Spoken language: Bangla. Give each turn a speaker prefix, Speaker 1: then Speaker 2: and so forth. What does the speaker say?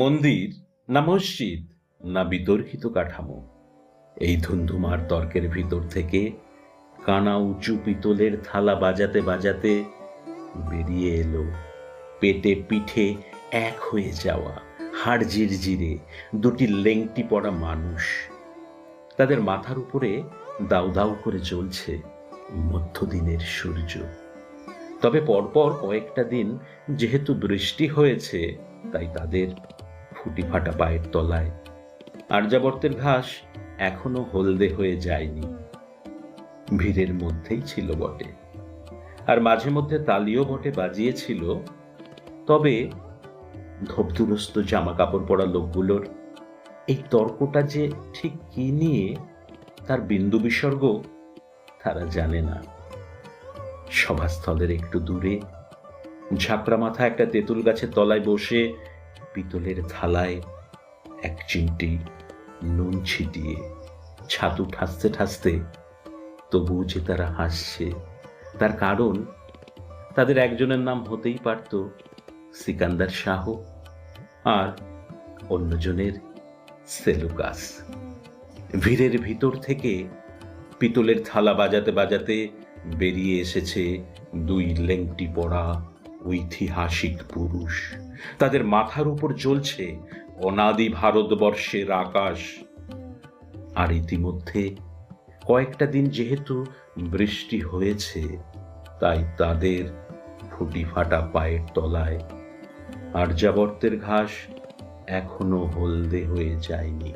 Speaker 1: মন্দির না মসজিদ না বিতর্কিত কাঠামো। এই ধুন্ধুমার তর্কের ভিতর থেকে কানা উঁচু পিতলের থালা বাজাতে বাজাতে বেরিয়ে এলো। পেটে পিঠে এক হয়ে যাওয়া হাড় জিরজিরে দুটি লেংটি পড়া মানুষ। তাদের মাথার উপরে দাউ দাউ করে চলছে মধ্যদিনের সূর্য। তবে পরপর কয়েকটা দিন যেহেতু বৃষ্টি হয়েছে, তাই তাদের ফুটি ফাটা পায়ের তলায়। আর্যাবর্তের ঘাস এখনও হলদে হয়ে যায়নি। ভিড়ের মধ্যেই ছিল বটে। আর মাঝে মধ্যে তালিও বটে বাজিয়েছিল। তবে ধবদুরস্ত জামা কাপড় পরা লোকগুলোর এই তর্কটা যে ঠিক কি নিয়ে, তার বিন্দু বিসর্গ তারা জানে না। সভাস্থলের একটু দূরে ঝাপড়া মাথা একটা তেঁতুল গাছের তলায় বসে পিতলের থালায় এক চিমটি নুন ছিটিয়ে ছাতু ঠাসতে ঠাসতে তবুও যে তারা হাসছে, তার কারণ তাদের একজনের নাম হতেই পারত সিকান্দার শাহ আর অন্যজনের সেলুকাস। ভিড়ের ভিতর থেকে পিতলের থালা বাজাতে বাজাতে বেরিয়ে এসেছে দুই লেংটি পড়া ঐতিহাসিক পুরুষ। তাদের মাথার উপর জ্বলছে অনাদি ভারতবর্ষের আকাশ। আর ইতিমধ্যে কয়েকটা দিন যেহেতু বৃষ্টি হয়েছে, তাই তাদের ফুটি ফাটা পায়ের তলায় আর্যাবর্তের ঘাস এখনও হলদে হয়ে যায়নি।